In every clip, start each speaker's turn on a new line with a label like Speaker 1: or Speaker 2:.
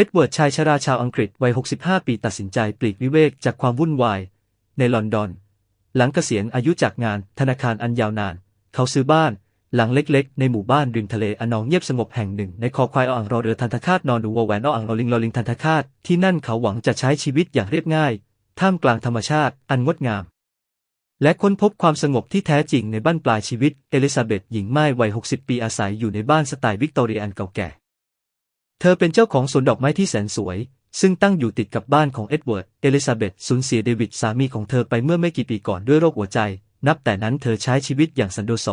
Speaker 1: อ็ดเวิร์ดชายชราชาวอังกฤษวัย 65 ปีตัดสินใจปลีกวิเวกจากความวุ่นวาย ในลอนดอน หลังเกษียณอายุจากงานธนาคารอันยาวนาน เขาซื้อบ้าน หลังเล็กๆ ในหมู่บ้านริมทะเลอนองเงียบสงบแห่งหนึ่ง ในคอควายอ่างรอเรือทันทคาตนอนดูวแหวนอ่างรอลิงรอลิงทันทคาตที่นั่นเขาหวังจะใช้ชีวิตอย่างเรียบง่าย ท่ามกลางธรรมชาติอันงดงาม และค้นพบความสงบที่แท้จริงในบ้านปลายชีวิตเอลิซาเบธหญิงไม้วัย 60 ปีอาศัยอยู่ในบ้านสไตล์วิกตอเรียนเก่าแก่ เธอเป็นเจ้าของสวนดอกไม้ที่แสนสวย ซึ่งตั้งอยู่ติดกับบ้านของเอ็ดเวิร์ด เอลิซาเบธสูญเสียเดวิดสามีของเธอไปเมื่อไม่กี่ปีก่อนด้วยโรคหัวใจ นับแต่นั้นเธอใช้ชีวิตอย่างสันโดษ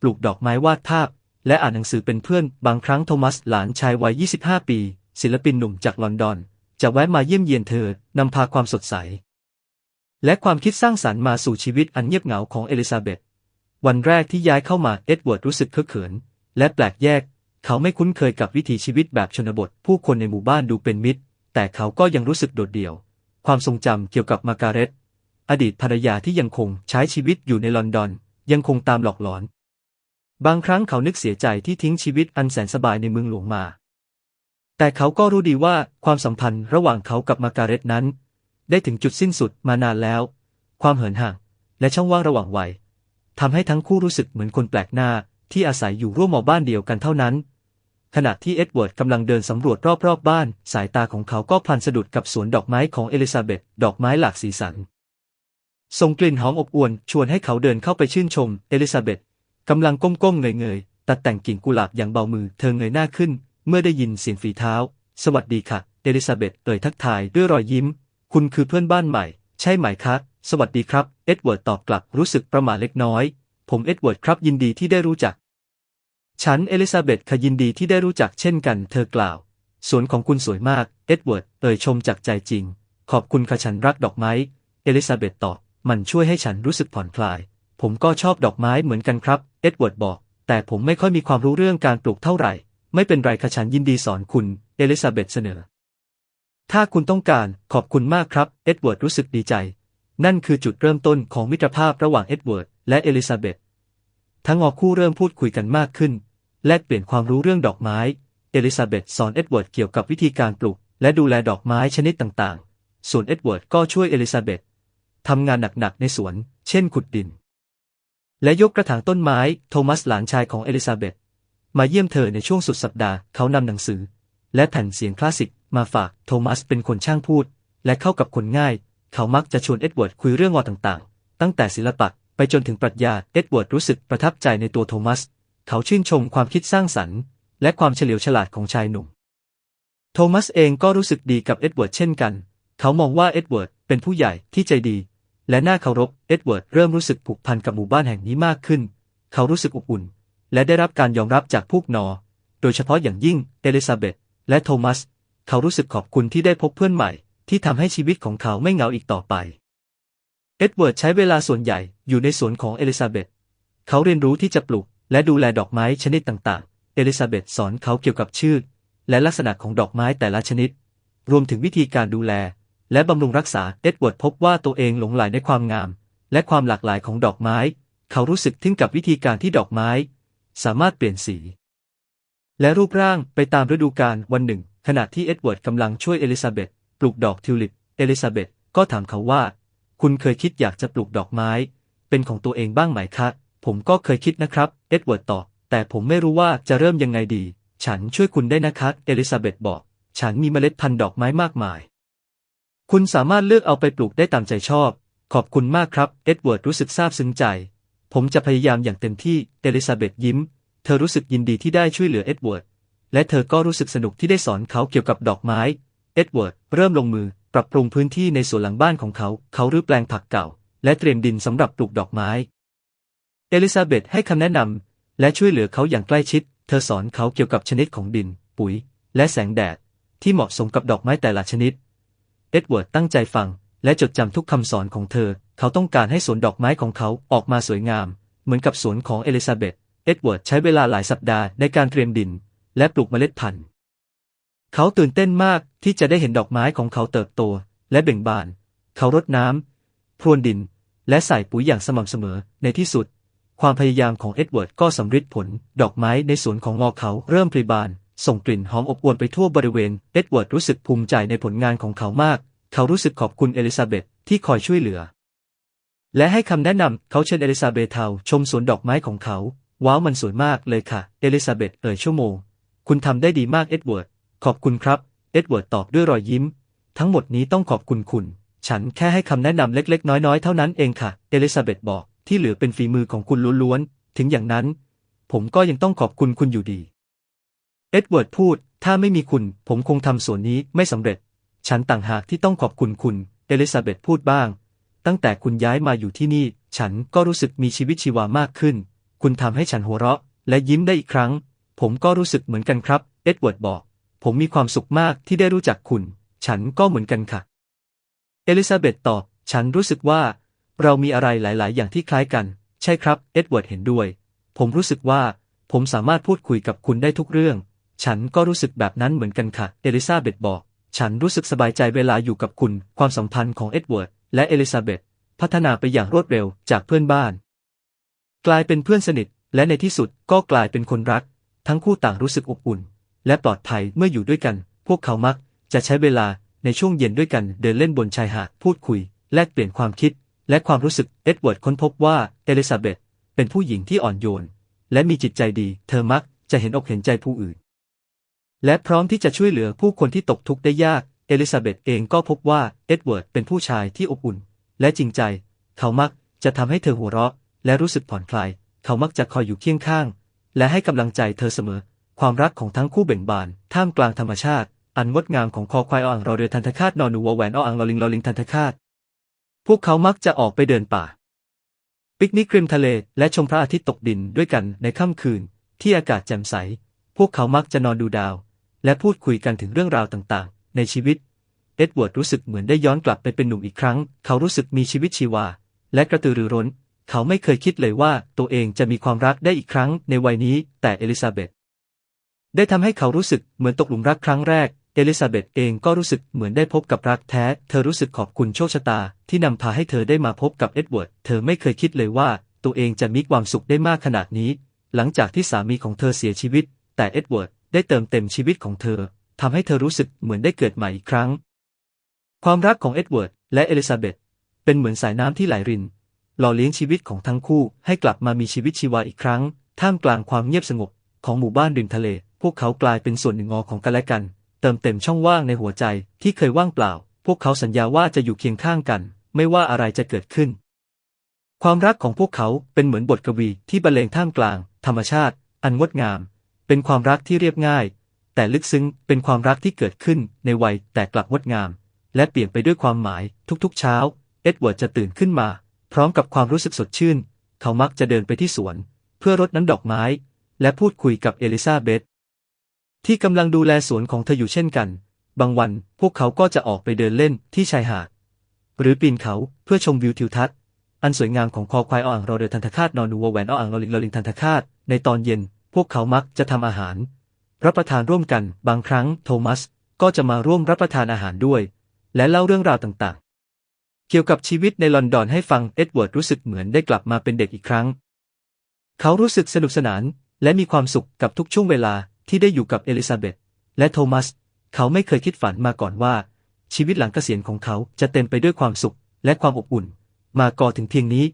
Speaker 1: ปลูกดอกไม้วาดภาพ และอ่านหนังสือเป็นเพื่อน บางครั้งโทมัสหลานชายวัย 25 ปี ศิลปินหนุ่มจากลอนดอน จะแวะมาเยี่ยมเยียนเธอนำพาความสดใส และความคิดสร้างสรรค์มาสู่ชีวิตอันเงียบเหงาของเอลิซาเบธวันแรกที่ย้ายเข้ามาเอ็ดเวิร์ดรู้สึกเคอะเขิน และแปลกแยก เขาไม่คุ้นเคยกับวิถีชีวิตแบบชนบท ผู้คนในหมู่บ้านดูเป็นมิตร แต่เขาก็ยังรู้สึกโดดเดี่ยว ความทรงจำเกี่ยวกับมาการเร็ตอดีตภรรยาที่ยังคงใช้ชีวิตอยู่ในลอนดอน ยังคงตามหลอกหลอน บางครั้งเขานึกเสียใจที่ทิ้งชีวิตอันแสนสบายในเมืองหลวงมา แต่เขาก็รู้ดีว่าความสัมพันธ์ระหว่างเขากับมาการเร็ตนั้น ได้ถึงจุดสิ้นสุดมานานแล้ว ความเหินห่าง และช่องว่างระหว่างวัยทำให้ทั้งคู่รู้สึกเหมือนคนแปลกหน้าที่อาศัยอยู่ร่วมหมู่บ้านเดียวกันเท่านั้น ขณะที่เอ็ดเวิร์ดกำลังเดินสำรวจรอบๆบบ้าน สายตาของเขาก็พลันสะดุดกับสวนดอกไม้ของเอลิซาเบธดอกไม้หลากสีสันส่งกลิ่นหอมอบอวลชวนให้เขาเดินเข้าไปชื่นชม เอลิซาเบธกำลังก้มๆเงยๆตัดแต่งกิ่งกุหลาบอย่างเบามือเธอเงยหน้าขึ้น เมื่อได้ยินเสียงฝีเท้า สวัสดีค่ะ เอลิซาเบธเอ่ยทักทายด้วยรอยยิ้ม คุณคือเพื่อนบ้านใหม่ ใช่ไหมคะสวัสดีครับเอ็ดเวิร์ดตอบกลับรู้สึกประหม่าเล็กน้อย ผมเอ็ดเวิร์ดครับยินดีที่ได้รู้จัก ฉันเอลิซาเบธขยินดีที่ได้รู้จักเช่นกัน เธอกล่าว สวนของคุณสวยมาก เอ็ดเวิร์ด เอ่ยชมจากใจจริง ขอบคุณค่ะฉันรักดอกไม้ เอลิซาเบธตอบ มันช่วยให้ฉันรู้สึกผ่อนคลาย ผมก็ชอบดอกไม้เหมือนกันครับ เอ็ดเวิร์ดบอก แต่ผมไม่ค่อยมีความรู้เรื่องการปลูกเท่าไหร่ ไม่เป็นไรค่ะฉันยินดีสอนคุณ เอลิซาเบธเสนอ ถ้าคุณต้องการ ขอบคุณมากครับ เอ็ดเวิร์ดรู้สึกดีใจ นั่นคือจุดเริ่มต้นของมิตรภาพระหว่างเอ็ดเวิร์ดและเอลิซาเบธทั้งออคู่เริ่มพูดคุยกันมากขึ้น แลกเปลี่ยนความรู้เรื่องดอกไม้ เอลิซาเบธสอนเอ็ดเวิร์ดเกี่ยวกับวิธีการปลูก และดูแลดอกไม้ชนิดต่างๆ ส่วนเอ็ดเวิร์ดก็ช่วยเอลิซาเบธทำงานหนักๆในสวน เช่นขุดดิน และยกกระถางต้นไม้ โทมัสหลานชายของเอลิซาเบธมาเยี่ยมเธอในช่วงสุดสัปดาห์ เขานำหนังสือ และแผ่นเสียงคลาสสิกมาฝาก โทมัสเป็นคนช่างพูด และเข้ากับคนง่าย เขามักจะชวนเอ็ดเวิร์ดคุยเรื่องงอต่างๆ ตั้งแต่ศิลปะไปจนถึงปรัชญา เอ็ดเวิร์ดรู้สึกประทับใจในตัวโทมัส เขาชื่นชมความคิดสร้างสรรค์ และความเฉลียวฉลาดของชายหนุ่ม โทมัสเองก็รู้สึกดีกับเอ็ดเวิร์ดเช่นกัน เขามองว่าเอ็ดเวิร์ดเป็นผู้ใหญ่ที่ใจดี และน่าเคารพ เอ็ดเวิร์ดเริ่มรู้สึกผูกพันกับหมู่บ้านแห่งนี้มากขึ้น เขารู้สึกอบอุ่น และได้รับการยอมรับจากพวกนอ โดยเฉพาะอย่างยิ่งเอลิซาเบธและโทมัส เขารู้สึกขอบคุณที่ได้พบเพื่อนใหม่ ที่ทำให้ชีวิตของเขาไม่เหงาอีกต่อไป เอ็ดเวิร์ดใช้เวลาส่วนใหญ่อยู่ในสวนของเอลิซาเบธเขาเรียนรู้ที่จะปลูก และดูแลดอกไม้ชนิดต่างๆ เอลิซาเบธสอนเขาเกี่ยวกับชื่อ และลักษณะของดอกไม้แต่ละชนิด รวมถึงวิธีการดูแล และบำรุงรักษา เอ็ดเวิร์ดพบว่าตัวเองหลงใหลในความงาม และความหลากหลายของดอกไม้ เขารู้สึกถึงกับวิธีการที่ดอกไม้ สามารถเปลี่ยนสี และรูปร่างไปตามฤดูกาลวันหนึ่ง ขณะที่เอ็ดเวิร์ดกำลังช่วยเอลิซาเบธปลูกดอกทิวลิป เอลิซาเบธก็ถามเขาว่า คุณเคยคิดอยากจะปลูกดอกไม้ เป็นของตัวเองบ้างไหมคะ ผมก็เคยคิดนะครับ เอ็ดเวิร์ดตอบ แต่ผมไม่รู้ว่าจะเริ่มยังไงดี ฉันช่วยคุณได้นะคะ เอลิซาเบธบอก ฉันมีเมล็ดพันธุ์ดอกไม้มากมาย คุณสามารถเลือกเอาไปปลูกได้ตามใจชอบ ขอบคุณมากครับ เอ็ดเวิร์ดรู้สึกซาบซึ้งใจ ผมจะพยายามอย่างเต็มที่ เอลิซาเบธยิ้ม เธอรู้สึกยินดีที่ได้ช่วยเหลือเอ็ดเวิร์ด และเธอก็รู้สึกสนุกที่ได้สอนเขาเกี่ยวกับดอกไม้ เอ็ดเวิร์ดเริ่มลงมือปรับปรุงพื้นที่ในสวนหลังบ้านของเขา เขารื้อแปลงผักเก่า และเตรียมดินสำหรับปลูกดอกไม้ เอลิซาเบธให้คำแนะนำและช่วยเหลือเขาอย่างใกล้ชิด เธอสอนเขาเกี่ยวกับชนิดของดิน ปุ๋ย และแสงแดด ที่เหมาะสมกับดอกไม้แต่ละชนิด เอ็ดเวิร์ดตั้งใจฟัง และจดจำทุกคำสอนของเธอ เขาต้องการให้สวนดอกไม้ของเขาออกมาสวยงาม เหมือนกับสวนของเอลิซาเบธเอ็ดเวิร์ดใช้เวลาหลายสัปดาห์ในการเตรียมดิน และปลูกเมล็ดพันธุ์ เขาตื่นเต้นมากที่จะได้เห็นดอกไม้ของเขาเติบโต และเบ่งบาน เขารดน้ำพรวนดิน และใส่ปุ๋ยอย่างสม่ำเสมอในที่สุด ความพยายามของเอ็ดเวิร์ดก็สำเร็จผล ดอกไม้ในสวนของงอเขาเริ่มปริบาน ส่งกลิ่นหอมอบอวลไปทั่วบริเวณ เอ็ดเวิร์ดรู้สึกภูมิใจในผลงานของเขามาก เขารู้สึกขอบคุณเอลิซาเบธที่คอยช่วยเหลือ และให้คำแนะนำเขาเชิญเอลิซาเบธเทาชมสวนดอกไม้ของเขา ว้าวมันสวยมากเลยค่ะ เอลิซาเบธเอ่ยชั่วโมง คุณทำได้ดีมากเอ็ดเวิร์ด ขอบคุณครับ เอ็ดเวิร์ดตอบด้วยรอยยิ้ม ทั้งหมดนี้ต้องขอบคุณคุณ ฉันแค่ให้คำแนะนำเล็กๆ น้อยๆ เท่านั้นเองค่ะ เอลิซาเบธบอก ที่เหลือเป็นฝีมือของคุณล้วนๆ ถึงอย่างนั้น ผมก็ยังต้องขอบคุณคุณอยู่ดี เอ็ดเวิร์ดพูด ถ้าไม่มีคุณ ผมคงทำส่วนนี้ไม่สำเร็จ ฉันต่างหากที่ต้องขอบคุณคุณ เอลิซาเบธพูดบ้าง ตั้งแต่คุณย้ายมาอยู่ที่นี่ ฉันก็รู้สึกมีชีวิตชีวามากขึ้น คุณทำให้ฉันหัวเราะ และยิ้มได้อีกครั้ง ผมก็รู้สึกเหมือนกันครับ เอ็ดเวิร์ดบอก ผมมีความสุขมากที่ได้รู้จักคุณ ฉันก็เหมือนกันค่ะ เอลิซาเบธตอบ ฉันรู้สึกว่า เรามีอะไรหลาย ๆ อย่างที่คล้ายกัน ใช่ครับ เอ็ดเวิร์ดเห็นด้วย ผมรู้สึกว่า ผมสามารถพูดคุยกับคุณได้ทุกเรื่อง ฉันก็รู้สึกแบบนั้นเหมือนกันค่ะ เอลิซาเบธบอก ฉันรู้สึกสบายใจเวลาอยู่กับคุณ ความสัมพันธ์ของเอ็ดเวิร์ดและเอลิซาเบธพัฒนาไปอย่างรวดเร็วจากเพื่อนบ้าน กลายเป็นเพื่อนสนิท และในที่สุดก็กลายเป็นคนรัก ทั้งคู่ต่างรู้สึกอบอุ่น และปลอดภัยเมื่ออยู่ด้วยกัน พวกเขามักจะใช้เวลาในช่วงเย็นด้วยกันเดินเล่นบนชายหาดพูดคุย แลกเปลี่ยนความคิด และความรู้สึกเอ็ดเวิร์ดค้นพบว่าเอลิซาเบธเป็นผู้หญิงที่อ่อนโยน และมีจิตใจดี เธอมักจะเห็นอกเห็นใจผู้อื่น และพร้อมที่จะช่วยเหลือผู้คนที่ตกทุกข์ได้ยาก เอลิซาเบธเองก็พบว่าเอ็ดเวิร์ดเป็นผู้ชายที่อบอุ่น และจริงใจ เขามักจะทำให้เธอหัวเราะ และรู้สึกผ่อนคลาย เขามักจะคอยอยู่เคียงข้าง และให้กำลังใจเธอเสมอ ความรักของทั้งคู่เบ่งบาน ท่ามกลางธรรมชาติ อันงดงามของคอควายอ่างรอเรือทันทคาตนอนูวแหวนอ่างลอลิงลอลิงทันทคาต วกเขามักจะออกไปเดินป่า ปิกนิกริมทะเลและชมพระอาทิตย์ตกดินด้วยกันในค่ำคืน ที่อากาศแจ่มใส พวกเขามักจะนอนดูดาว และพูดคุยกันถึงเรื่องราวต่างๆ ในชีวิต เอ็ดเวิร์ดรู้สึกเหมือนได้ย้อนกลับไปเป็นหนุ่มอีกครั้ง เขารู้สึกมีชีวิตชีวา และกระตือรือร้น เขาไม่เคยคิดเลยว่าตัวเองจะมีความรักได้อีกครั้งในวัยนี้ แต่เอลิซาเบธได้ทำให้เขารู้สึกเหมือนตกหลุมรักครั้งแรก เอลิซาเบธเองก็รู้สึกเหมือนได้พบกับรักแท้ เธอรู้สึกขอบคุณโชคชะตา ที่นำพาให้เธอได้มาพบกับเอ็ดเวิร์ด เธอไม่เคยคิดเลยว่า ตัวเองจะมีความสุขได้มากขนาดนี้ หลังจากที่สามีของเธอเสียชีวิต แต่เอ็ดเวิร์ดได้เติมเต็มชีวิตของเธอทำให้เธอรู้สึกเหมือนได้เกิดใหม่อีกครั้ง ความรักของเอ็ดเวิร์ดและเอลิซาเบธเป็นเหมือนสายน้ำที่ไหลริน หล่อเลี้ยงชีวิตของทั้งคู่ให้กลับมามีชีวิตชีวาอีกครั้ง ท่ามกลางความเงียบสงบของหมู่บ้านริมทะเล พวกเขากลายเป็นส่วนหนึ่งของกันและกัน เติมเต็มช่องว่างในหัวใจที่เคยว่างเปล่า พวกเขาสัญญาว่าจะอยู่เคียงข้างกัน ไม่ว่าอะไรจะเกิดขึ้น ความรักของพวกเขาเป็นเหมือนบทกวีที่บรรเลงท่ามกลาง ธรรมชาติ อันงดงาม เป็นความรักที่เรียบง่าย แต่ลึกซึ้งเป็นความรักที่เกิดขึ้นในวัยแต่กลับงดงาม และเปลี่ยนไปด้วยความหมายทุกๆ เช้า เอ็ดเวิร์ดจะตื่นขึ้นมา พร้อมกับความรู้สึกสดชื่น เขามักจะเดินไปที่สวน เพื่อรดน้ำดอกไม้ และพูดคุยกับเอลิซาเบธ ที่กำลังดูแลสวนของเธออยู่เช่นกัน บางวันพวกเขาก็จะออกไปเดินเล่นที่ชายหาด หรือปีนเขาเพื่อชมวิวทิวทัศน์ อันสวยงามของคอควายอ่างรอเรือทันทคาตนอนูวแหวนอ่างลอลิงลอลิงทันทคาตในตอนเย็น พวกเขามักจะทำอาหาร รับประทานร่วมกัน บางครั้งโทมัสก็จะมาร่วมรับประทานอาหารด้วย และเล่าเรื่องราวต่างๆ เกี่ยวกับชีวิตในลอนดอนให้ฟังเอ็ดเวิร์ดรู้สึกเหมือนได้กลับมาเป็นเด็กอีกครั้ง เขารู้สึกสนุกสนานและมีความสุขกับทุกช่วงเวลา ที่ได้อยู่กับเอลิซาเบธและโทมัส เขาไม่เคยคิดฝันมาก่อนว่า ชีวิตหลังเกษียณของเขาจะเต็มไปด้วยความสุขและความอบอุ่น มาก่อถึงเพียงนี้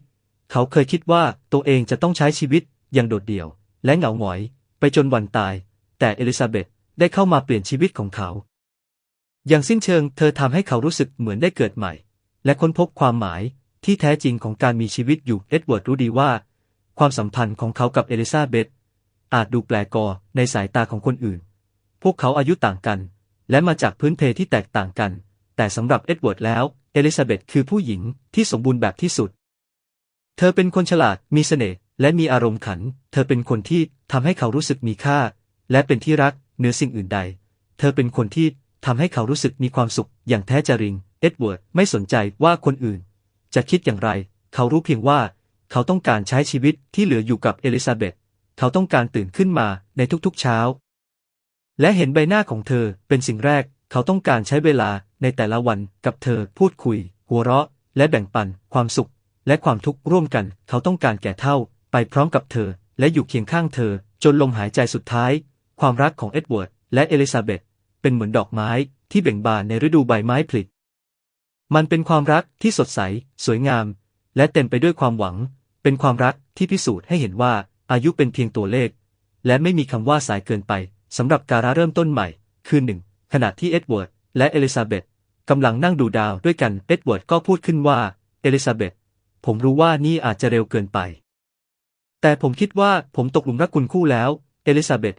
Speaker 1: เขาเคยคิดว่าตัวเองจะต้องใช้ชีวิตอย่างโดดเดี่ยว และเหงาหงอย ไปจนวันตาย แต่เอลิซาเบธได้เข้ามาเปลี่ยนชีวิตของเขา อย่างสิ้นเชิงเธอทำให้เขารู้สึกเหมือนได้เกิดใหม่ และค้นพบความหมายที่แท้จริงของการมีชีวิตอยู่เอ็ดเวิร์ดรู้ดีว่า ความสัมพันธ์ของเขากับเอลิซาเบธ อาจดูแปลกอในสายตาของคนอื่น พวกเขาอายุต่างกัน และมาจากพื้นเพที่แตกต่างกัน แต่สำหรับเอ็ดเวิร์ดแล้ว เอลิซาเบธคือผู้หญิงที่สมบูรณ์แบบที่สุด เธอเป็นคนฉลาด มีเสน่ห์ และมีอารมณ์ขัน เธอเป็นคนที่ทำให้เขารู้สึกมีค่า และเป็นที่รักเหนือสิ่งอื่นใด เธอเป็นคนที่ทำให้เขารู้สึกมีความสุข อย่างแท้จริง เอ็ดเวิร์ดไม่สนใจว่าคนอื่น จะคิดอย่างไร เขารู้เพียงว่า เขาต้องการใช้ชีวิตที่เหลืออยู่กับเอลิซาเบธ เขาต้องการตื่นขึ้นมาในทุกๆเช้า และเห็นใบหน้าของเธอเป็นสิ่งแรก เขาต้องการใช้เวลาในแต่ละวันกับเธอพูดคุย หัวเราะ และแบ่งปัน ความสุข และความทุกข์ร่วมกัน เขาต้องการแก่เท่า ไปพร้อมกับเธอ และอยู่เคียงข้างเธอ จนลมหายใจสุดท้าย ความรักของเอ็ดเวิร์ดและเอลิซาเบธเป็นเหมือนดอกไม้ที่เบ่งบานในฤดูใบไม้ผลิมันเป็นความรักที่สดใส สวยงาม และเต็มไปด้วยความหวัง เป็นความรักที่พิสูจน์ให้เห็นว่า อายุเป็นเพียงตัวเลข และไม่มีคำว่าสายเกินไปสำหรับการเริ่มต้นใหม่ คืนหนึ่งขณะที่เอ็ดเวิร์ดและเอลิซาเบธกำลังนั่งดูดาวด้วยกันเอ็ดเวิร์ดก็พูดขึ้นว่า เอลิซาเบธผมรู้ว่านี่อาจจะเร็วเกินไป แต่ผมคิดว่าผมตกหลุมรักคุณคู่แล้ว เอลิซาเบธ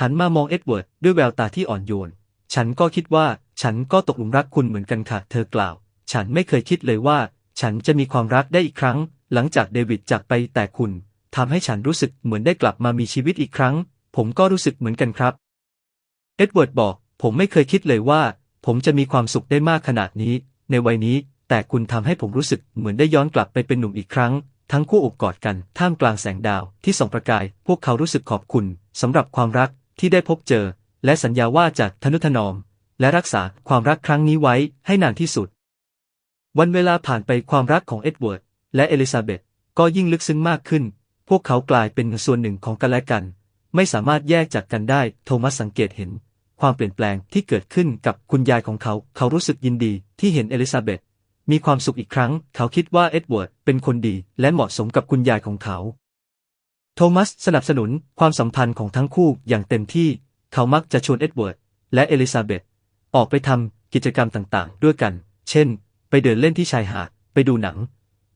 Speaker 1: หันมามองเอ็ดเวิร์ดด้วยแววตาที่อ่อนโยน ฉันก็คิดว่าฉันก็ตกหลุมรักคุณเหมือนกันค่ะ เธอกล่าว ฉันไม่เคยคิดเลยว่า ฉันจะมีความรักได้อีกครั้ง หลังจากเดวิดจากไปแต่คุณ ทำให้ฉันรู้สึกเหมือนได้กลับมามีชีวิตอีกครั้ง ผมก็รู้สึกเหมือนกันครับ เอ็ดเวิร์ดบอก ผมไม่เคยคิดเลยว่า ผมจะมีความสุขได้มากขนาดนี้ ในวัยนี้ แต่คุณทำให้ผมรู้สึกเหมือนได้ย้อนกลับไปเป็นหนุ่มอีกครั้ง ทั้งคู่อบกอดกัน ท่ามกลางแสงดาวที่ส่องประกาย พวกเขารู้สึกขอบคุณสำหรับความรักที่ได้พบเจอ และสัญญาว่าจะทนุถนอม และรักษาความรักครั้งนี้ไว้ให้นานที่สุด วันเวลาผ่านไปความรักของเอ็ดเวิร์ดและเอลิซาเบธก็ยิ่งลึกซึ้งมากขึ้น พวกเขากลายเป็นส่วนหนึ่งของกันและกัน ไม่สามารถแยกจากกันได้ โทมัสสังเกตเห็น ความเปลี่ยนแปลงที่เกิดขึ้นกับคุณยายของเขา เขารู้สึกยินดีที่เห็นเอลิซาเบธมีความสุขอีกครั้ง เขาคิดว่าเอ็ดเวิร์ดเป็นคนดีและเหมาะสมกับคุณยายของเขา โทมัสสนับสนุนความสัมพันธ์ของทั้งคู่อย่างเต็มที่ เขามักจะชวนเอ็ดเวิร์ดและเอลิซาเบธออกไปทำกิจกรรมต่างๆ ด้วยกัน เช่น ไปเดินเล่นที่ชายหาด ไปดูหนัง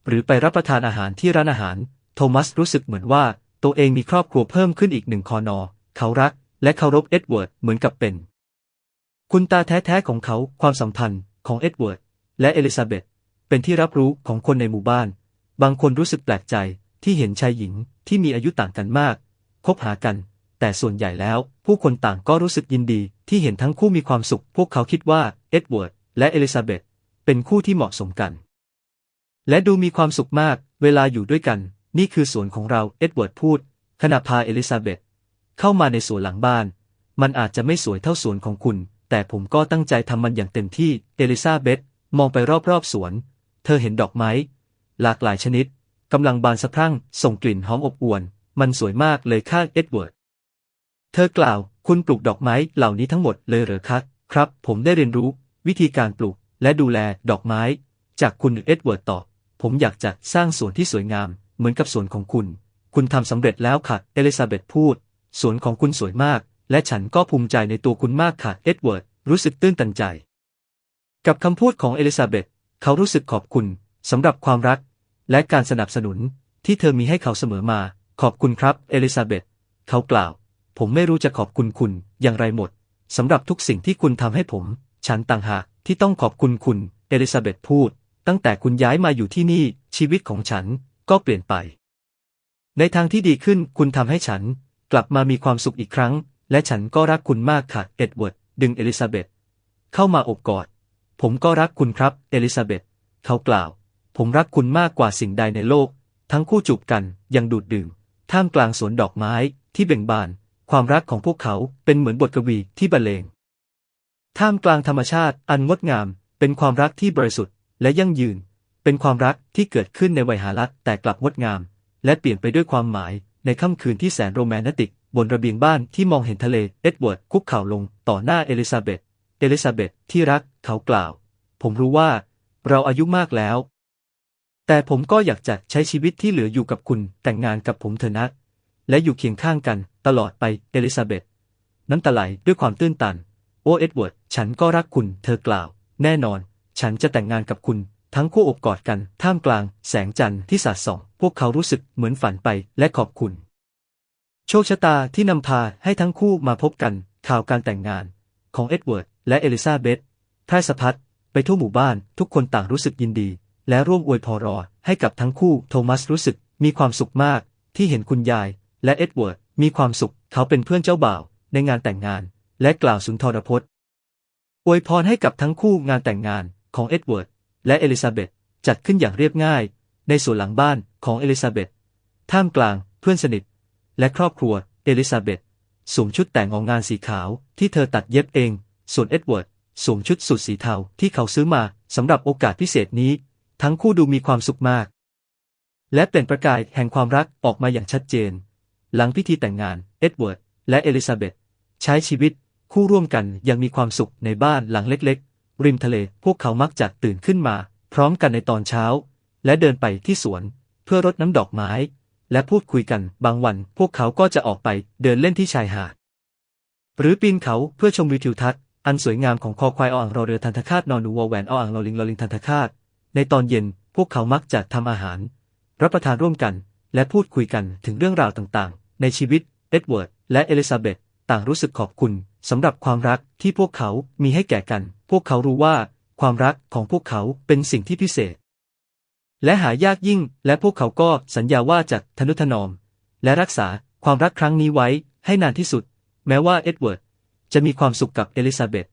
Speaker 1: หรือไปรับประทานอาหารที่ร้านอาหาร โทมัสรู้สึกเหมือนว่าตัวเองมีครอบครัวเพิ่มขึ้นอีกหนึ่งคอนอ เขารักและเคารพเอ็ดเวิร์ดเหมือนกับเป็น คุณตาแท้ๆของเขาความสัมพันธ์ของเอ็ดเวิร์ดและเอลิซาเบธเป็นที่รับรู้ของคนในหมู่บ้าน บางคนรู้สึกแปลกใจที่เห็นชายหญิงที่มีอายุต่างกันมาก คบหากัน แต่ส่วนใหญ่แล้ว ผู้คนต่างก็รู้สึกยินดีที่เห็นทั้งคู่มีความสุข พวกเขาคิดว่าเอ็ดเวิร์ดและเอลิซาเบธเป็นคู่ที่เหมาะสมกัน และดูมีความสุขมากเวลาอยู่ด้วยกัน นี่คือสวนของเราเอ็ดเวิร์ดพูด ขณะพาเอลิซาเบธเข้ามาในสวนหลังบ้าน มันอาจจะไม่สวยเท่าสวนของคุณ แต่ผมก็ตั้งใจทำมันอย่างเต็มที่เอลิซาเบธมองไปรอบๆสวน เธอเห็นดอกไม้ หลากหลายชนิดกำลังบานสะพรั่งส่งกลิ่นหอมอบอวล มันสวยมากเลยค่ะเอ็ดเวิร์ด เธอกล่าว คุณปลูกดอกไม้เหล่านี้ทั้งหมดเลยเหรอคะครับ ผมได้เรียนรู้วิธีการปลูกและดูแลดอกไม้ จากคุณเอ็ดเวิร์ดตอบผมอยากจะสร้างสวนที่สวยงาม เหมือนกับสวนของคุณ คุณทำสำเร็จแล้วค่ะ เอลิซาเบธพูด สวนของคุณสวยมาก และฉันก็ภูมิใจในตัวคุณมากค่ะ เอ็ดเวิร์ด รู้สึกตื้นตันใจ กับคำพูดของเอลิซาเบธ เขารู้สึกขอบคุณสำหรับความรัก และการสนับสนุนที่เธอมีให้เขาเสมอมา ขอบคุณครับ เอลิซาเบธ เขากล่าว ผมไม่รู้จะขอบคุณคุณอย่างไรหมดสำหรับทุกสิ่งที่คุณทำให้ผม ฉันต่างหากที่ต้องขอบคุณคุณ เอลิซาเบธพูด ตั้งแต่คุณย้ายมาอยู่ที่นี่ชีวิตของฉัน ก็เปลี่ยนไป ในทางที่ดีขึ้นคุณทำให้ฉันกลับมามีความสุขอีกครั้ง และฉันก็รักคุณมากค่ะเอ็ดเวิร์ดดึงเอลิซาเบธเข้ามาอบกอด ผมก็รักคุณครับ เอลิซาเบธเขากล่าว ผมรักคุณมากกว่าสิ่งใดในโลก ทั้งคู่จูบกันยังดูดดื่มท่ามกลางสวนดอกไม้ที่เบ่งบาน ความรักของพวกเขาเป็นเหมือนบทกวีที่บรรเลง ท่ามกลางธรรมชาติอันงดงามเป็นความรักที่บริสุทธิ์และยั่งยืน เป็นความรักที่เกิดขึ้นในวัยหารักแต่กลับงดงาม และเปลี่ยนไปด้วยความหมาย ในค่ำคืนที่แสนโรแมนติก บนระเบียงบ้านที่มองเห็นทะเลเอ็ดเวิร์ดคุกเข่าลงต่อหน้าเอลิซาเบธเอลิซาเบธที่รักเขากล่าว ผมรู้ว่า เราอายุมากแล้ว แต่ผมก็อยากจะใช้ชีวิตที่เหลืออยู่กับคุณแต่งงานกับผมเถอะนะ และอยู่เคียงข้างกันตลอดไปเอลิซาเบธน้ำตาไหลด้วยความตื้นตัน โอเอ็ดเวิร์ดฉันก็รักคุณเธอกล่าว แน่นอน ฉันจะแต่งงานกับคุณ ทั้งคู่อบกอดกันท่ามกลางแสงจันทร์ที่สาดส่อง พวกเขารู้สึกเหมือนฝันไปและขอบคุณ โชคชะตาที่นำพาให้ทั้งคู่มาพบกันข่าวการแต่งงานของเอ็ดเวิร์ดและเอลิซาเบธแพร่สะพัดไปทั่วหมู่บ้านทุกคนต่างรู้สึกยินดี และร่วมอวยพรรอให้กับทั้งคู่โทมัสรู้สึกมีความสุขมากที่เห็นคุณยาย และเอ็ดเวิร์ดมีความสุขเขาเป็นเพื่อนเจ้าบ่าว ในงานแต่งงาน และกล่าวสุนทรพจน์อวยพรให้กับทั้งคู่งานแต่งงานของเอ็ดเวิร์ด และเอลิซาเบธจัดขึ้นอย่างเรียบง่าย ในสวนหลังบ้านของเอลิซาเบธท่ามกลางเพื่อนสนิท และครอบครัวเอลิซาเบธสวมชุดแต่งองงานสีขาวที่เธอตัดเย็บเอง ส่วนเอ็ดเวิร์ดสวมชุดสูทสีเทาที่เขาซื้อมาสำหรับโอกาสพิเศษนี้ ทั้งคู่ดูมีความสุขมาก และเปล่งประกายแห่งความรักออกมาอย่างชัดเจน หลังพิธีแต่งงานเอ็ดเวิร์ดและเอลิซาเบธใช้ชีวิตคู่ร่วมกันยังมีความสุขในบ้านหลังเล็ก ริมทะเลพวกเขามักจะตื่นขึ้นมา พร้อมกันในตอนเช้า และเดินไปที่สวน เพื่อรดน้ำดอกไม้ และพูดคุยกันบางวัน พวกเขาก็จะออกไปเดินเล่นที่ชายหาด หรือปีนเขาเพื่อชมวิวทิวทัศน์อันสวยงามของคอควายอ่างรอเรือทันทคาตนอนหนูวอแหวนอ่างรอลิงรอลิงทันทคาตในตอนเย็นพวกเขามักจะทำอาหาร รับประทานร่วมกัน และพูดคุยกันถึงเรื่องราวต่างๆ ในชีวิตเอ็ดเวิร์ดและเอลิซาเบธ ต่างรู้สึกขอบคุณสำหรับความรักที่พวกเขามีให้แก่กัน พวกเขารู้ว่า ความรักของพวกเขาเป็นสิ่งที่พิเศษ และหายากยิ่ง และพวกเขาก็สัญญาว่าจะทนุถนอม และรักษาความรักครั้งนี้ไว้ให้นานที่สุด แม้ว่าเอ็ดเวิร์ดจะมีความสุขกับเอลิซาเบธ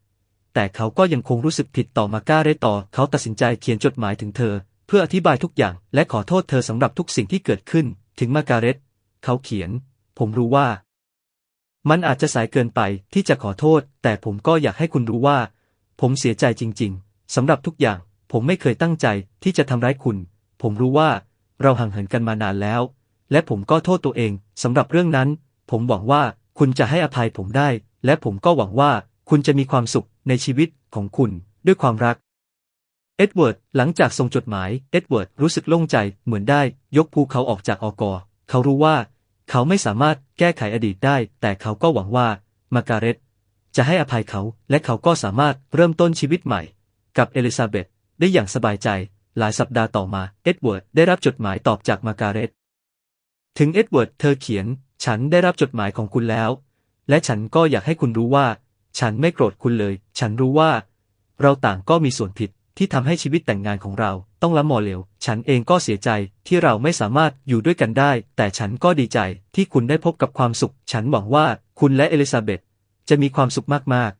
Speaker 1: แต่เขาก็ยังคงรู้สึกผิดต่อมาก้าเรต่อ เขาตัดสินใจเขียนจดหมายถึงเธอ เพื่ออธิบายทุกอย่าง และขอโทษเธอสำหรับทุกสิ่งที่เกิดขึ้น ถึงมาการเรตเขาเขียน ผมรู้ว่า มันอาจจะสายเกินไปที่จะขอโทษ แต่ผมก็อยากให้คุณรู้ว่า ผมเสียใจจริง ๆสำหรับทุกอย่าง ผมไม่เคยตั้งใจที่จะทำร้ายคุณ ผมรู้ว่าเราห่างเหินกันมานานแล้ว และผมก็โทษตัวเองสำหรับเรื่องนั้น ผมหวังว่าคุณจะให้อภัยผมได้ และผมก็หวังว่าคุณจะมีความสุขในชีวิตของคุณด้วยความรัก เอ็ดเวิร์ด หลังจากส่งจดหมาย เอ็ดเวิร์ดรู้สึกโล่งใจเหมือนได้ยกภูเขาออกจากอกอเขารู้ว่า เขาไม่สามารถแก้ไขอดีตได้ แต่เขาก็หวังว่ามาการเร็ตจะให้อภัยเขา และเขาก็สามารถเริ่มต้นชีวิตใหม่ กับเอลิซาเบธได้อย่างสบายใจ หลายสัปดาห์ต่อมา เอ็ดเวิร์ดได้รับจดหมายตอบจากมาการเร็ตถึงเอ็ดเวิร์ดเธอเขียน ฉันได้รับจดหมายของคุณแล้ว และฉันก็อยากให้คุณรู้ว่า ฉันไม่โกรธคุณเลย ฉันรู้ว่า เราต่างก็มีส่วนผิดที่ทำให้ชีวิตแต่งงานของเรา ต้องละมอเหลว ฉันเองก็เสียใจที่เราไม่สามารถอยู่ด้วยกันได้ แต่ฉันก็ดีใจที่คุณได้พบกับความสุข ฉันหวังว่าคุณและเอลิซาเบธจะมีความสุขมาก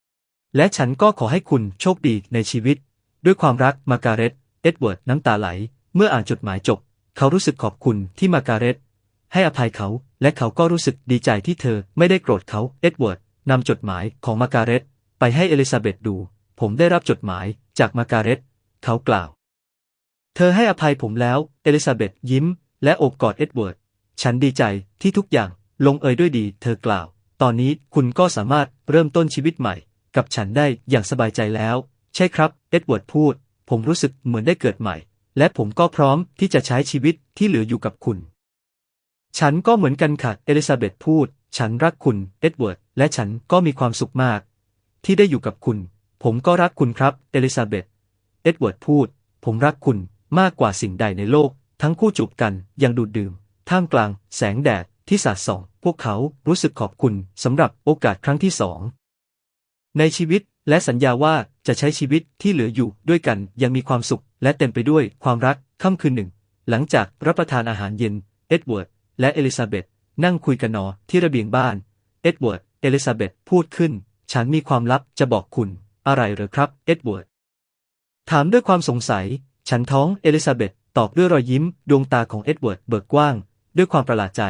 Speaker 1: ๆ และฉันก็ขอให้คุณโชคดีในชีวิต ด้วยความรักมาการเร็ตเอ็ดเวิร์ดน้ำตาไหล เมื่ออ่านจดหมายจบ เขารู้สึกขอบคุณที่มาการเร็ตให้อภัยเขา และเขาก็รู้สึกดีใจที่เธอไม่ได้โกรธเขาเอ็ดเวิร์ดนำจดหมายของมาการเร็ตไปให้เอลิซาเบธดู ผมได้รับจดหมายจากมาการเร็ตเขากล่าว เธอให้อภัยผมแล้ว เอลิซาเบธยิ้ม และโอบกอดเอ็ดเวิร์ด ฉันดีใจที่ทุกอย่างลงเอยด้วยดี เธอกล่าว ตอนนี้คุณก็สามารถเริ่มต้นชีวิตใหม่ กับฉันได้อย่างสบายใจแล้ว ใช่ครับ เอ็ดเวิร์ดพูด ผมรู้สึกเหมือนได้เกิดใหม่ และผมก็พร้อมที่จะใช้ชีวิตที่เหลืออยู่กับคุณ ฉันก็เหมือนกันค่ะ เอลิซาเบธพูด ฉันรักคุณ เอ็ดเวิร์ด และฉันก็มีความสุขมาก ที่ได้อยู่กับคุณ ผมก็รักคุณครับ เอลิซาเบธ เอ็ดเวิร์ดพูด ผมรักคุณ มากกว่าสิ่งใดในโลก ทั้งคู่จูบกันย่างดูดดื่ม ท่ามกลางแสงแดดที่สาดส่อง พวกเขารู้สึกขอบคุณสำหรับโอกาสครั้งที่สอง ในชีวิตและสัญญาว่าจะใช้ชีวิตที่เหลืออยู่ด้วยกันอยังมีความสุข และเต็มไปด้วยความรักค่ำคืนหนึ่ง หลังจากรับประทานอาหารเย็น เอ็ดเวิร์ดและเอลิซาเบธนั่งคุยกันนอที่ระเบียงบ้าน เอ็ดเวิร์ด เอลิซาเบธพูดขึ้น ฉันมีความลับจะบอกคุณ อะไรเหรอครับ เอ็ดเวิร์ด ถามด้วยความสงสัย ฉันท้องเอลิซาเบธตอบด้วยรอยยิ้ม ดวงตาของเอ็ดเวิร์ดเบิกกว้าง ด้วยความประหลาดใจ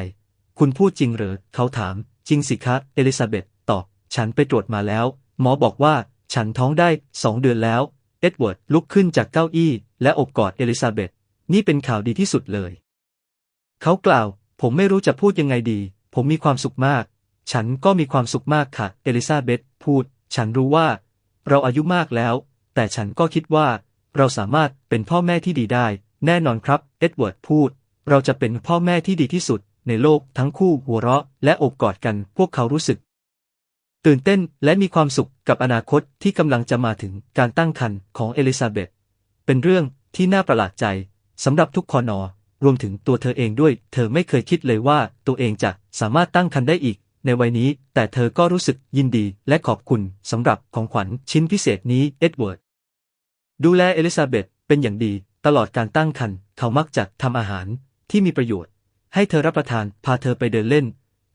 Speaker 1: คุณพูดจริงหรือ เขาถาม จริงสิคะ เอลิซาเบธตอบ ฉันไปตรวจมาแล้ว หมอบอกว่า ฉันท้องได้สองเดือนแล้ว เอ็ดเวิร์ดลุกขึ้นจากเก้าอี้ และอบกอดเอลิซาเบธนี่เป็นข่าวดีที่สุดเลย เขากล่าว ผมไม่รู้จะพูดยังไงดี ผมมีความสุขมาก ฉันก็มีความสุขมากค่ะ เอลิซาเบธพูด ฉันรู้ว่า เราอายุมากแล้ว แต่ฉันก็คิดว่า เราสามารถเป็นพ่อแม่ที่ดีได้ แน่นอนครับ เอ็ดเวิร์ดพูด เราจะเป็นพ่อแม่ที่ดีที่สุด ในโลกทั้งคู่หัวเราะ และอบกอดกันพวกเขารู้สึก ตื่นเต้นและมีความสุขกับอนาคตที่กำลังจะมาถึงการตั้งครรภ์ของเอลิซาเบธเป็นเรื่องที่น่าประหลาดใจสำหรับทุกคอนอรวมถึงตัวเธอเองด้วย เธอไม่เคยคิดเลยว่าตัวเองจะสามารถตั้งครรภ์ได้อีก ในวัยนี้ แต่เธอก็รู้สึกยินดีและขอบคุณสำหรับของขวัญชิ้นพิเศษนี้เอ็ดเวิร์ด ดูแลเอลิซาเบธเป็นอย่างดี ตลอดการตั้งครรภ์เขามักจะทำอาหารที่มีประโยชน์ ให้เธอรับประทานพาเธอไปเดินเล่น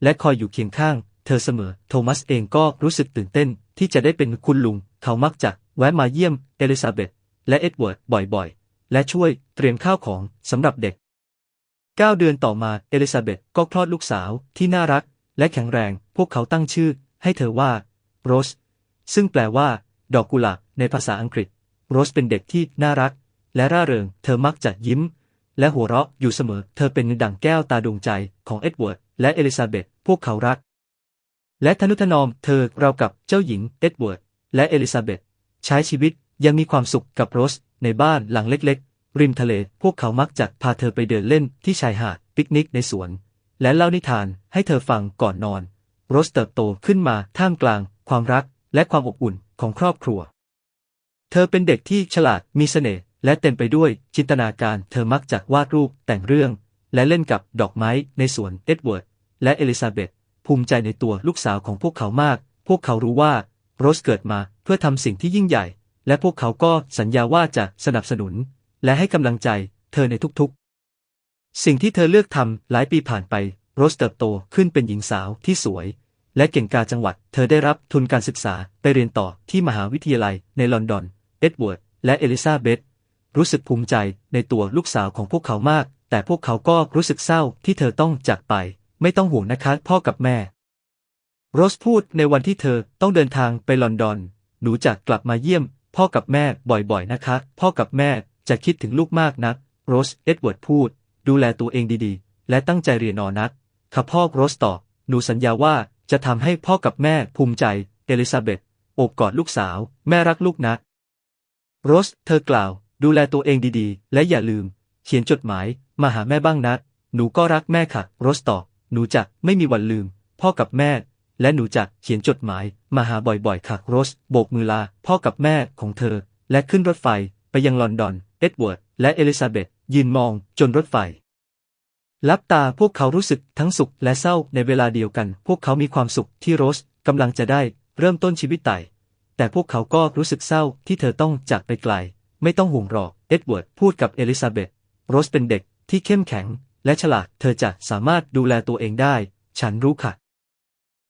Speaker 1: และคอยอยู่เคียงข้าง เธอเสมอ โทมัสเองก็รู้สึกตื่นเต้น ที่จะได้เป็นคุณลุง เขามักจะแวะมาเยี่ยมเอลิซาเบธและเอ็ดเวิร์ดบ่อยๆ และช่วยเตรียมข้าวของสำหรับเด็กเก้าเดือนต่อมาเอลิซาเบธก็คลอดลูกสาวที่น่ารัก และแข็งแรง พวกเขาตั้งชื่อ ให้เธอว่าโรสซึ่งแปลว่า ดอกกุหลาบในภาษาอังกฤษ โรสเป็นเด็กที่น่ารัก และร่าเริง เธอมักจะยิ้ม และหัวเราะอยู่เสมอ เธอเป็นดั่งแก้วตาดวงใจของเอ็ดเวิร์ดและเอลิซาเบธพวกเขารัก และทนุถนอมเธอเรากับเจ้าหญิงเอ็ดเวิร์ดและเอลิซาเบธใช้ชีวิตยังมีความสุขกับโรสในบ้านหลังเล็ก ๆ ริมทะเล พวกเขามักจะพาเธอไปเดินเล่นที่ชายหาดปิกนิกในสวน และเล่านิทานให้เธอฟังก่อนนอน โรสเติบโตขึ้นมาท่ามกลางความรักและความอบอุ่นของครอบครัว ธอเป็นเด็กที่ฉลาดมีเสน่ห์และเต็มไปด้วยจินตนาการ เธอมักจะวาดรูปแต่งเรื่อง และเล่นกับดอกไม้ในสวนเอ็ดเวิร์ดและเอลิซาเบธภูมิใจในตัวลูกสาวของพวกเขามาก พวกเขารู้ว่าโรสเกิดมาเพื่อทำสิ่งที่ยิ่งใหญ่ และพวกเขาก็สัญญาว่าจะสนับสนุน และให้กำลังใจเธอในทุกๆ สิ่งที่เธอเลือกทำหลายปีผ่านไปโรสเติบโตขึ้นเป็นหญิงสาวที่สวย และเก่งกาจจังหวัด เธอได้รับทุนการศึกษาไปเรียนต่อที่มหาวิทยาลัยในลอนดอน อ็ดเวิร์ด และเอลิซาเบธรู้สึกภูมิใจในตัวลูกสาวของพวกเขามาก แต่พวกเขาก็รู้สึกเศร้าที่เธอต้องจากไป ไม่ต้องห่วงนะคะพ่อกับแม่ โรสพูดในวันที่เธอต้องเดินทางไปลอนดอน หนูจะกลับมาเยี่ยม พ่อกับแม่บ่อยๆนะคะ พ่อกับแม่จะคิดถึงลูกมากนัก โรสเอ็ดเวิร์ดพูด ดูแลตัวเองดีๆ และตั้งใจเรียนนอนักค่ะพ่อโรสตอบหนูสัญญาว่าจะทำให้พ่อกับแม่ภูมิใจ เอลิซาเบธโอบกอดลูกสาว แม่รักลูกนะ โรส เธอกล่าว ดูแลตัวเองดีๆ และอย่าลืม เขียนจดหมาย มาหาแม่บ้างนะ หนูก็รักแม่ค่ะ โรสตอบ หนูจะไม่มีวันลืม พ่อกับแม่ และหนูจะเขียนจดหมาย มาหาบ่อยๆ ค่ะ โรส โบกมือลา พ่อกับแม่ของเธอ และขึ้นรถไฟไปยังลอนดอน เอ็ดเวิร์ด และเอลิซาเบธยืนมองจนรถไฟลับตาพวกเขารู้สึกทั้งสุขและเศร้าในเวลาเดียวกัน พวกเขามีความสุขที่โรสกำลังจะได้เริ่มต้นชีวิตใหม่ แต่พวกเขาก็รู้สึกเศร้าที่เธอต้องจากไปไกล ไม่ต้องห่วงหรอก เอ็ดเวิร์ดพูดกับเอลิซาเบธโรสเป็นเด็กที่เข้มแข็ง และฉลาด เธอจะสามารถดูแลตัวเองได้ ฉันรู้ค่ะ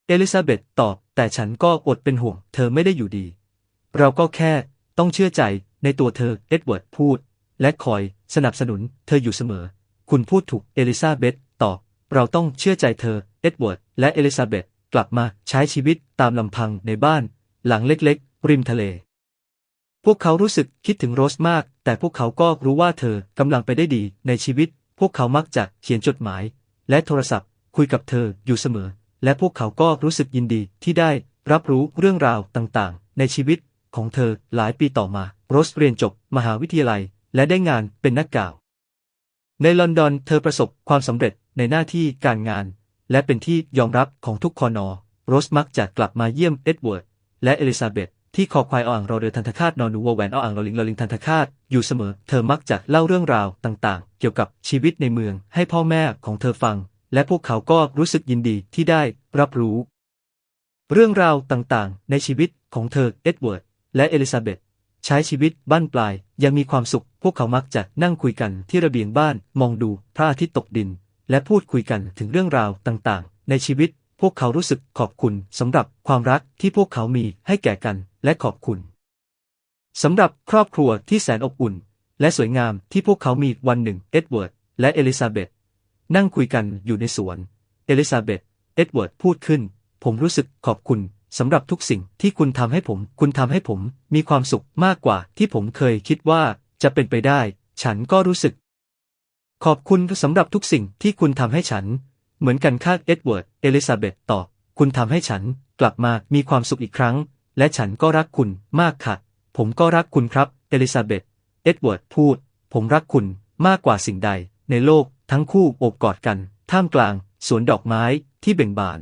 Speaker 1: เอลิซาเบธตอบ แต่ฉันก็อดเป็นห่วง เธอไม่ได้อยู่ดี เราก็แค่ต้องเชื่อใจในตัวเธอ เอ็ดเวิร์ดพูด และคอยสนับสนุนเธออยู่เสมอ คุณพูดถูก เอลิซาเบธตอบ เราต้องเชื่อใจเธอ เอ็ดเวิร์ดและเอลิซาเบธกลับมาใช้ชีวิตตามลำพังในบ้าน หลังเล็กๆ ริมทะเล พวกเขารู้สึกคิดถึงโรสมาก แต่พวกเขาก็รู้ว่าเธอกำลังไปได้ดีในชีวิต พวกเขามักจะเขียนจดหมาย และโทรศัพท์ คุยกับเธออยู่เสมอ และพวกเขาก็รู้สึกยินดีที่ได้รับรู้เรื่องราวต่างๆ ในชีวิตของเธอหลายปีต่อมา โรสเรียนจบมหาวิทยาลัย และได้งานเป็นนักกล่าว ในลอนดอนเธอประสบความสำเร็จในหน้าที่การงาน และเป็นที่ยอมรับของทุกคอนอโรสมักจะกลับมาเยี่ยมเอ็ดเวิร์ด และเอลิซาเบธที่คอควายอ่างรอเรือทันทคาตนอนูวแหวนอ่างรอลิงรอลิงทันทคาตอยู่เสมอ เธอมักจะเล่าเรื่องราวต่างๆ เกี่ยวกับชีวิตในเมืองให้พ่อแม่ของเธอฟัง และพวกเขาก็รู้สึกยินดีที่ได้รับรู้ เรื่องราวต่างๆ ในชีวิตของเธอเอ็ดเวิร์ดและเอลิซาเบธใช้ชีวิตบ้านปลายยังมีความสุข พวกเขามักจะนั่งคุยกันที่ระเบียงบ้านมองดูพระอาทิตย์ตกดิน และพูดคุยกันถึงเรื่องราวต่างๆ ในชีวิต พวกเขารู้สึกขอบคุณสำหรับความรักที่พวกเขามีให้แก่กันและขอบคุณสำหรับครอบครัวที่แสนอบอุ่น และสวยงามที่พวกเขามีวันหนึ่งเอ็ดเวิร์ดและเอลิซาเบธนั่งคุยกันอยู่ในสวน เอลิซาเบธเอ็ดเวิร์ดพูดขึ้น ผมรู้สึกขอบคุณสำหรับทุกสิ่งที่คุณทำให้ผม คุณทำให้ผมมีความสุขมากกว่าที่ผมเคยคิดว่าจะเป็นไปได้ ฉันก็รู้สึก ขอบคุณสำหรับทุกสิ่งที่คุณทำให้ฉัน เหมือนกันค่าเอ็ดเวิร์ด เอลิซาเบธตอบคุณทำให้ฉันกลับมามีความสุขอีกครั้ง และฉันก็รักคุณมากค่ะ ผมก็รักคุณครับ เอลิซาเบธ เอ็ดเวิร์ดพูด ผมรักคุณมากกว่าสิ่งใด ในโลกทั้งคู่โอบกอดกัน ท่ามกลาง สวนดอกไม้ที่เบ่งบาน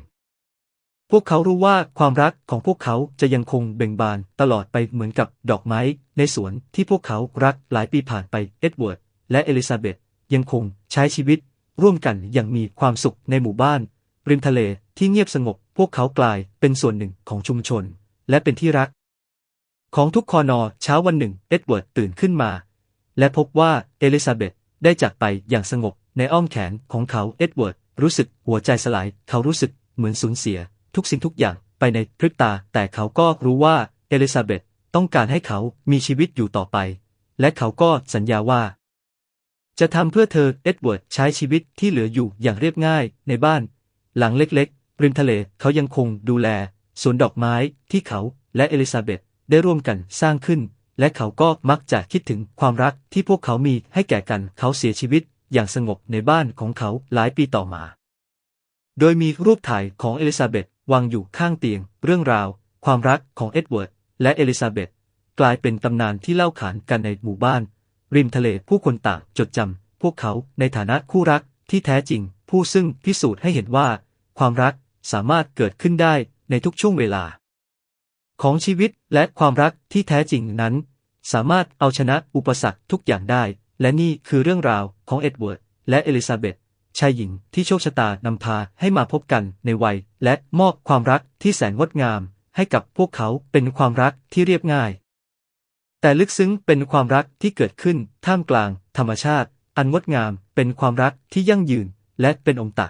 Speaker 1: พวกเขารู้ว่าความรักของพวกเขาจะยังคงเบ่งบานตลอดไปเหมือนกับดอกไม้ ในสวนที่พวกเขารักหลายปีผ่านไป เอ็ดเวิร์ด และเอลิซาเบธยังคงใช้ชีวิต ร่วมกันอย่างมีความสุขในหมู่บ้าน ริมทะเลที่เงียบสงบ พวกเขากลายเป็นส่วนหนึ่งของชุมชน และเป็นที่รัก ของทุกคอนอเช้าวันหนึ่ง เอ็ดเวิร์ดตื่นขึ้นมา และพบว่าเอลิซาเบธได้จากไปอย่างสงบในอ้อมแขนของเขาเอ็ดเวิร์ดรู้สึกหัวใจสลาย เขารู้สึกเหมือนสูญเสีย ทุกสิ่งทุกอย่างไปในพริบตา แต่เขาก็รู้ว่าเอลิซาเบธต้องการให้เขามีชีวิตอยู่ต่อไป และเขาก็สัญญาว่า จะทำเพื่อเธอเอ็ดเวิร์ดใช้ชีวิตที่เหลืออยู่อย่างเรียบง่ายในบ้าน หลังเล็กๆ ริมทะเลเขายังคงดูแลสวนดอกไม้ที่เขาและเอลิซาเบธได้ร่วมกันสร้างขึ้น และเขาก็มักจะคิดถึงความรักที่พวกเขามีให้แก่กันเขาเสียชีวิตอย่างสงบในบ้านของเขาหลายปีต่อมา โดยมีรูปถ่ายของเอลิซาเบธวางอยู่ข้างเตียง เรื่องราว ความรักของเอ็ดเวิร์ดและเอลิซาเบธกลายเป็นตำนานที่เล่าขานกันในหมู่บ้าน ริมทะเลผู้คนต่างจดจำพวกเขาในฐานะคู่รักที่แท้จริง ผู้ซึ่งพิสูจน์ให้เห็นว่า ความรักสามารถเกิดขึ้นได้ในทุกช่วงเวลา ของชีวิตและความรักที่แท้จริงนั้น สามารถเอาชนะอุปสรรคทุกอย่างได้ และนี่คือเรื่องราวของเอ็ดเวิร์ดและเอลิซาเบธชายหญิงที่โชคชะตานำพาให้มาพบกันในวัย และมอบความรักที่แสนงดงาม ให้กับพวกเขาเป็นความรักที่เรียบง่าย แต่ลึกซึ้งเป็นความรักที่เกิดขึ้นท่ามกลางธรรมชาติ อันงดงามเป็นความรักที่ยั่งยืนและเป็นองค์ตะ